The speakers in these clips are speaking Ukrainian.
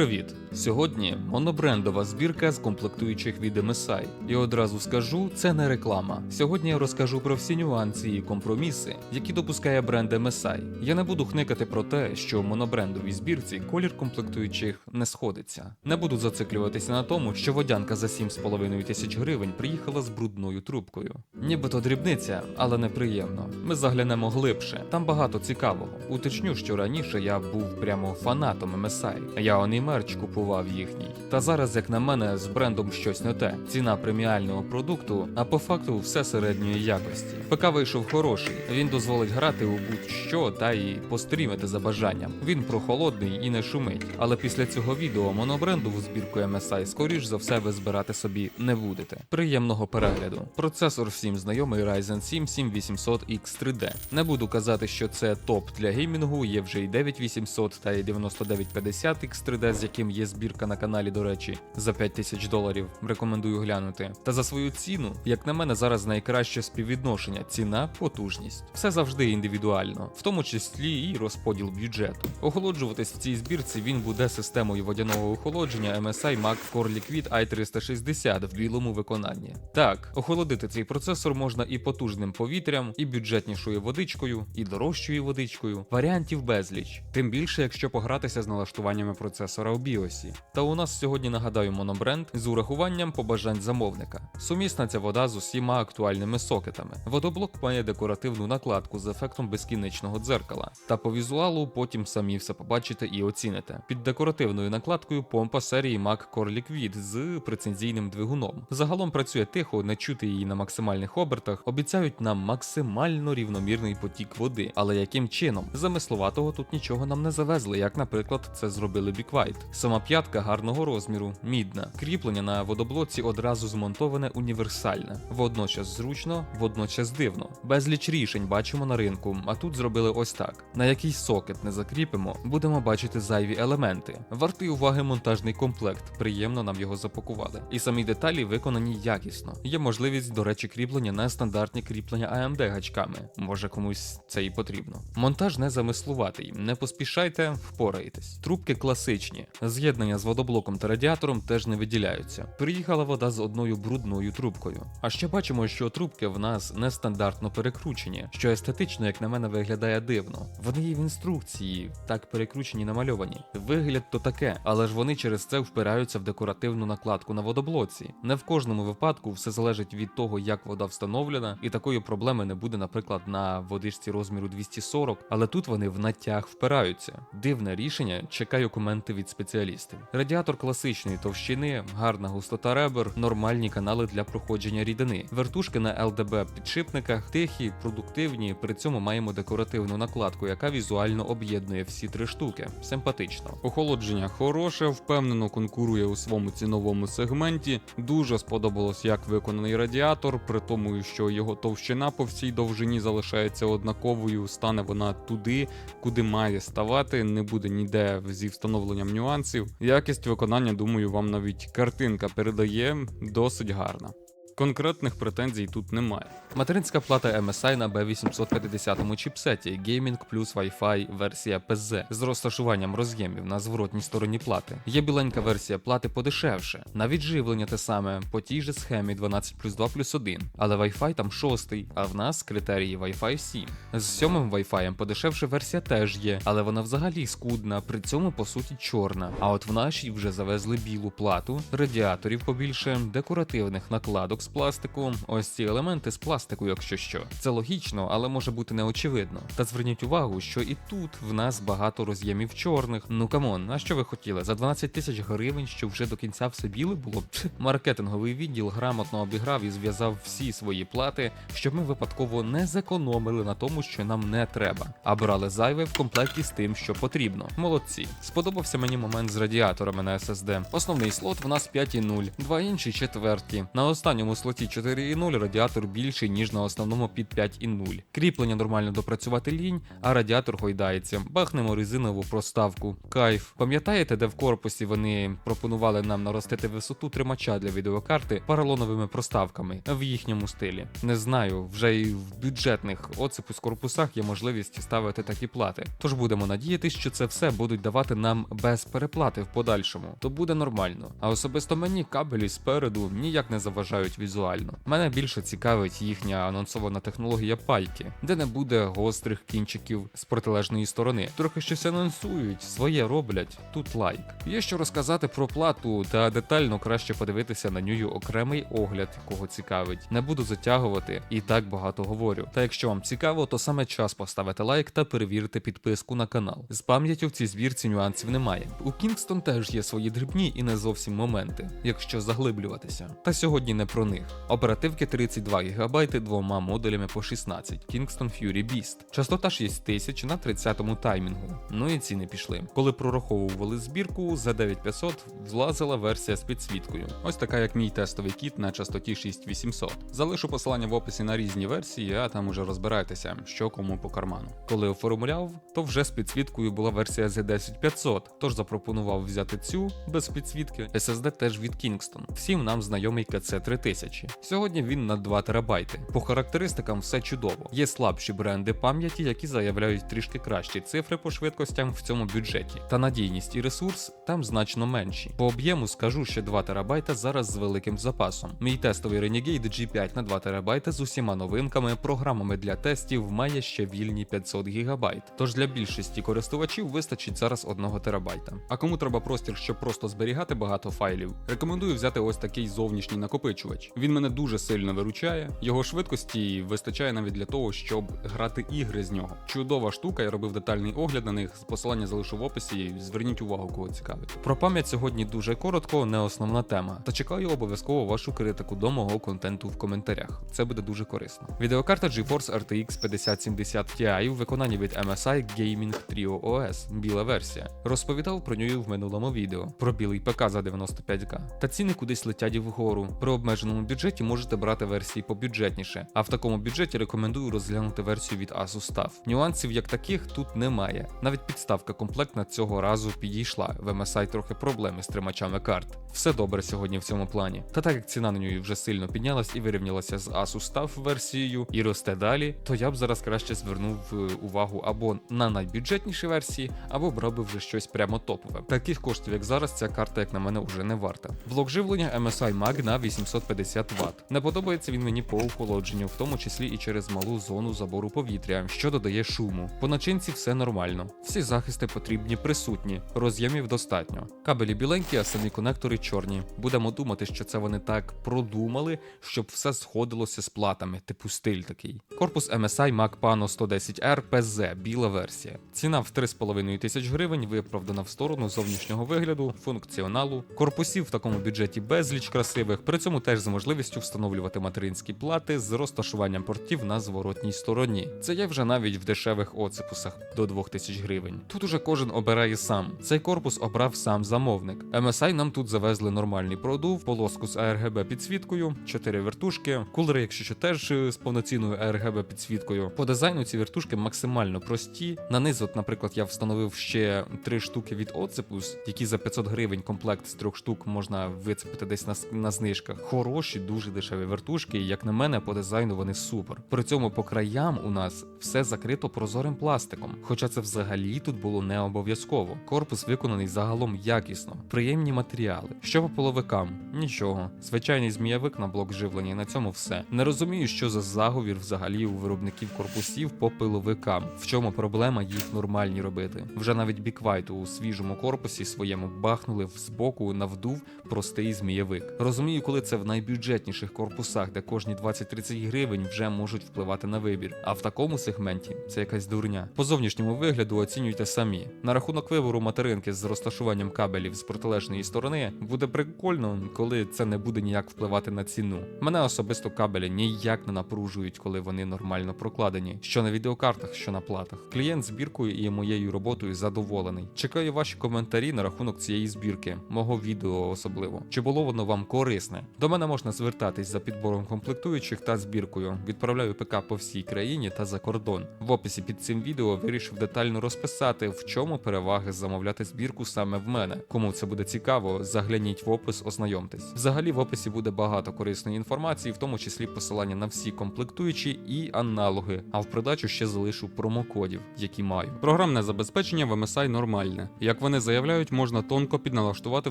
Привіт! Сьогодні монобрендова збірка з комплектуючих від MSI. І одразу скажу, це не реклама. Сьогодні я розкажу про всі нюанси і компроміси, які допускає бренд MSI. Я не буду хникати про те, що в монобрендовій збірці колір комплектуючих не сходиться. Не буду зациклюватися на тому, що водянка за 7,5 тисяч гривень приїхала з брудною трубкою. Нібито дрібниця, але неприємно. Ми заглянемо глибше. Там багато цікавого. Уточню, що раніше я був прямо фанатом MSI. Я он і мерч купував їхній. Та зараз, як на мене, з брендом щось не те. Ціна преміального продукту, а по факту все середньої якості. ПК вийшов хороший. Він дозволить грати у будь-що та і пострімити за бажанням. Він прохолодний і не шумить. Але після цього відео монобренду в збірку MSI скоріш за все ви збирати собі не будете. Приємного перегляду. Процесор всім знайомий Ryzen 7 7800X3D. Не буду казати, що це топ для геймінгу. Є вже і 9800 та і 9950 X3D, з яким є збірка на каналі, до речі, за 5000 доларів. Рекомендую глянути. Та за свою ціну, як на мене, зараз найкраще співвідношення ціна потужність. Все завжди індивідуально, в тому числі і розподіл бюджету. Охолоджуватись в цій збірці він буде системою водяного охолодження MSI Mac Core Liquid i360 в білому виконанні. Так, охолодити цей процесор можна і потужним повітрям, і бюджетнішою водичкою, і дорожчою водичкою. Варіантів безліч. Тим більше, якщо погратися з налаштуваннями процесора у BIOS. Та у нас сьогодні нагадаю монобренд з урахуванням побажань замовника. Сумісна ця вода з усіма актуальними сокетами. Водоблок має декоративну накладку з ефектом безкінечного дзеркала. Та по візуалу потім самі все побачите і оціните. Під декоративною накладкою помпа серії Mac Core Liquid з прецензійним двигуном. Загалом працює тихо, не чути її на максимальних обертах. Обіцяють нам максимально рівномірний потік води. Але яким чином? Замислуватого тут нічого нам не завезли, як, наприклад, це зробили Big White. Сама п'ятка гарного розміру, мідна. Кріплення на водоблоці одразу змонтоване універсальне, водночас зручно, водночас дивно. Безліч рішень бачимо на ринку, а тут зробили ось так: на якийсь сокет не закріпимо, будемо бачити зайві елементи. Вартий уваги монтажний комплект. Приємно нам його запакували. І самі деталі виконані якісно. Є можливість, до речі, кріплення на стандартні кріплення AMD гачками. Може комусь це і потрібно. Монтаж не замислуватий. Не поспішайте, впораєтесь. Трубки класичні. З'єднання з водоблоком та радіатором теж не виділяються. Приїхала вода з одною брудною трубкою. А ще бачимо, що трубки в нас нестандартно перекручені, що естетично, як на мене, виглядає дивно. Вони є в інструкції, так перекручені намальовані. Вигляд то таке, але ж вони через це впираються в декоративну накладку на водоблоці. Не в кожному випадку все залежить від того, як вода встановлена, і такої проблеми не буде, наприклад, на водичці розміру 240, але тут вони в натяг впираються. Дивне рішення, чекаю коменти від спеціалістів. Радіатор класичної товщини, гарна густота ребер, нормальні канали для проходження рідини. Вертушки на LDB підшипниках, тихі, продуктивні. При цьому маємо декоративну накладку, яка візуально об'єднує всі три штуки. Симпатично. Охолодження хороше, впевнено конкурує у своєму ціновому сегменті. Дуже сподобалось, як виконаний радіатор, при тому, що його товщина по всій довжині залишається однаковою. Стане вона туди, куди має ставати. Не буде ніде зі встановленням нюансів. Якість виконання, думаю, вам навіть картинка передає досить гарна. Конкретних претензій тут немає. Материнська плата MSI на B850 чіпсеті Gaming плюс Wi-Fi версія PZ з розташуванням роз'ємів на зворотній стороні плати. Є біленька версія плати подешевше. Навіть живлення те саме по тій же схемі 12 плюс 2 плюс 1, але Wi-Fi там шостий, а в нас критерії Wi-Fi 7. З сьомим Wi-Fi подешевше версія теж є, але вона взагалі скудна, при цьому по суті чорна. А от в нашій вже завезли білу плату, радіаторів побільше, декоративних накладок з пластику. Ось ці елементи з пластику, якщо що. Це логічно, але може бути неочевидно. Та зверніть увагу, що і тут в нас багато роз'ємів чорних. Ну камон, а що ви хотіли? За 12 тисяч гривень, що вже до кінця все біле було? Маркетинговий відділ грамотно обіграв і зв'язав всі свої плати, щоб ми випадково не зекономили на тому, що нам не треба, а брали зайве в комплекті з тим, що потрібно. Молодці. Сподобався мені момент з радіаторами на SSD. Основний слот в нас 5.0, два інші четверті. На останньому задньому слоті 4.0 радіатор більший, ніж на основному під 5.0. Кріплення нормально допрацювати лінь, а радіатор гойдається. Бахнемо резинову проставку. Кайф. Пам'ятаєте, де в корпусі вони пропонували нам наростити висоту тримача для відеокарти поролоновими проставками в їхньому стилі? Не знаю, вже і в бюджетних оцепус корпусах є можливість ставити такі плати. Тож будемо надіятися, що це все будуть давати нам без переплати в подальшому. То буде нормально. А особисто мені кабелі спереду ніяк не заважають візуально. Мене більше цікавить їхня анонсована технологія пайки, де не буде гострих кінчиків з протилежної сторони. Трохи щось анонсують, своє роблять. Тут лайк. Є що розказати про плату, та детально краще подивитися на нього окремий огляд, кого цікавить. Не буду затягувати і так багато говорю. Та якщо вам цікаво, то саме час поставити лайк та перевірити підписку на канал. З пам'яттю в цій збірці нюансів немає. У Kingston теж є свої дрібні і не зовсім моменти, якщо заглиблюватися. Та сьогодні не про них. Оперативки 32 ГБ двома модулями по 16 Kingston Fury Beast. Частота 6000 на 30-му таймінгу. Ну і ціни пішли. Коли прораховували збірку, за 9500 влазила версія з підсвіткою. Ось така, як мій тестовий кіт на частоті 6800. Залишу посилання в описі на різні версії, а там уже розбирайтеся, що кому по карману. Коли оформляв, то вже з підсвіткою була версія Z10500, тож запропонував взяти цю без підсвітки. SSD теж від Kingston. Всім нам знайомий KC 3000. Сьогодні він на 2 терабайти. По характеристикам все чудово. Є слабші бренди пам'яті, які заявляють трішки кращі цифри по швидкостям в цьому бюджеті. Та надійність і ресурс там значно менші. По об'єму скажу, що 2 терабайта зараз з великим запасом. Мій тестовий Renegade G5 на 2 терабайта з усіма новинками, програмами для тестів має ще вільні 500 гігабайт. Тож для більшості користувачів вистачить зараз 1 терабайта. А кому треба простір, щоб просто зберігати багато файлів, рекомендую взяти ось такий зовнішній накопичувач. Він мене дуже сильно виручає. Його швидкості вистачає навіть для того, щоб грати ігри з нього. Чудова штука, я робив детальний огляд на них. Посилання залишу в описі. Зверніть увагу, кого цікавить. Про пам'ять сьогодні дуже коротко, не основна тема. Та чекаю обов'язково вашу критику до мого контенту в коментарях. Це буде дуже корисно. Відеокарта GeForce RTX 5070 Ti в виконанні від MSI Gaming Trio OS, біла версія. Розповідав про нього в минулому відео про білий ПК за 95к. Та ціни кудись летять вгору. При обмеженому базовому бюджеті можете брати версії побюджетніше, а в такому бюджеті рекомендую розглянути версію від Asus TUF. Нюансів як таких тут немає. Навіть підставка комплектна цього разу підійшла. В MSI трохи проблеми з тримачами карт. Все добре сьогодні в цьому плані. Та так як ціна на ній вже сильно піднялась і вирівнялася з Asus TUF версією і росте далі, то я б зараз краще звернув е, увагу або на найбюджетніші версії, або брав би вже щось прямо топове. Таких коштів, як зараз, ця карта, як на мене, вже не варта. Блок живлення MSI на 850 160 Вт. Не подобається він мені по охолодженню, в тому числі і через малу зону забору повітря, що додає шуму. По начинці все нормально. Всі захисти потрібні присутні, роз'ємів достатньо. Кабелі біленькі, а самі конектори чорні. Будемо думати, що це вони так продумали, щоб все сходилося з платами, типу стиль такий. Корпус MSI Mac Pano 110R PZ, біла версія. Ціна в 3,5 тисяч гривень виправдана в сторону зовнішнього вигляду, функціоналу. Корпусів в такому бюджеті безліч красивих, при цьому теж зможна можливістю встановлювати материнські плати з розташуванням портів на зворотній стороні. Це є вже навіть в дешевих оцепусах до 2000 гривень. Тут уже кожен обирає сам. Цей корпус обрав сам замовник. MSI нам тут завезли нормальний продув, полоску з ARGB підсвіткою, 4 вертушки, кулери, якщо що теж е, з повноцінною ARGB підсвіткою. По дизайну ці вертушки максимально прості. На низ, от, наприклад, я встановив ще 3 штуки від Оцепус, які за 500 гривень комплект з трьох штук можна вицепити десь на, на знижках. Хороші, дуже дешеві вертушки. і, Як на мене, по дизайну вони супер. При цьому по краям у нас все закрито прозорим пластиком, хоча це взагалі тут було не обов'язково. Корпус виконаний загалом якісно, приємні матеріали. Що по половикам? Нічого. Звичайний змієвик на блок живлення, на цьому все. Не розумію, що за заговір взагалі у виробників корпусів по пиловикам. В чому проблема їх нормальні робити? Вже навіть біквайту у свіжому корпусі своєму бахнули в збоку на вдув простий змієвик. Розумію, коли це в найбюджетніших корпусах, де кожні 20-30 гривень вже можуть впливати на вибір. А в такому сегменті це якась дурня. По зовнішньому вигляду оцінюйте самі. На рахунок вибору материнки з розташуванням кабелів з протилежної сторони буде прикольно, коли це не буде ніяк впливати на ціну. Мене особисто кабелі ніяк не напружують, коли вони нормально прокладені, що на відеокартах, що на платах. Клієнт збіркою і моєю роботою задоволений. Чекаю ваші коментарі на рахунок цієї збірки, мого відео особливо. Чи було воно вам корисне? До мене можна можна звертатись за підбором комплектуючих та збіркою. Відправляю ПК по всій країні та за кордон. В описі під цим відео вирішив детально розписати, в чому переваги замовляти збірку саме в мене. Кому це буде цікаво, загляніть в опис, ознайомтесь. Взагалі в описі буде багато корисної інформації, в тому числі посилання на всі комплектуючі і аналоги. А в придачу ще залишу промокодів, які маю. Програмне забезпечення в MSI нормальне. Як вони заявляють, можна тонко підналаштувати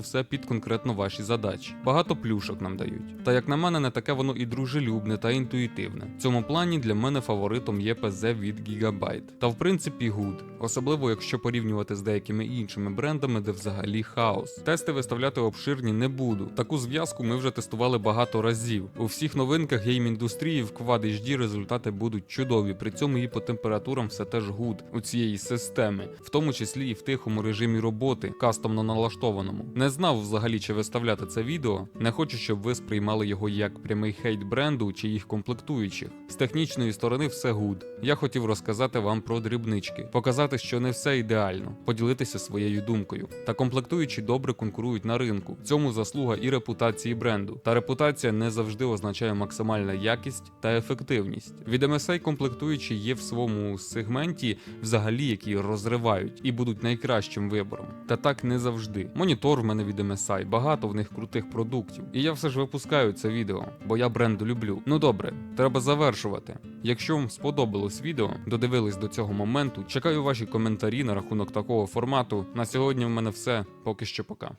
все під конкретно ваші задачі. Багато плюшок нам дають. Та як на мене, не таке воно і дружелюбне та інтуїтивне. В цьому плані для мене фаворитом є PZ від Gigabyte. Та в принципі гуд, особливо якщо порівнювати з деякими іншими брендами, де взагалі хаос. Тести виставляти обширні не буду. Таку зв'язку ми вже тестували багато разів. У всіх новинках гейм-індустрії в Quad HD результати будуть чудові. При цьому і по температурам все теж гуд у цієї системи, в тому числі і в тихому режимі роботи, кастомно налаштованому. Не знав взагалі, чи виставляти це відео. Не хочу, щоб ви сприймали його як прямий хейт бренду чи їх комплектуючих. З технічної сторони все гуд. Я хотів розказати вам про дрібнички, показати, що не все ідеально, поділитися своєю думкою. Та комплектуючі добре конкурують на ринку. Цьому заслуга і репутації бренду. Та репутація не завжди означає максимальна якість та ефективність. Від MSI комплектуючі є в своєму сегменті, взагалі, які розривають і будуть найкращим вибором. Та так не завжди. Монітор в мене від MSI, багато в них крутих продуктів. І я все ж випускаю це відео, бо я бренду люблю. Ну добре, треба завершувати. Якщо вам сподобалось відео, додивились до цього моменту, чекаю ваші коментарі на рахунок такого формату. На сьогодні в мене все. Поки що пока.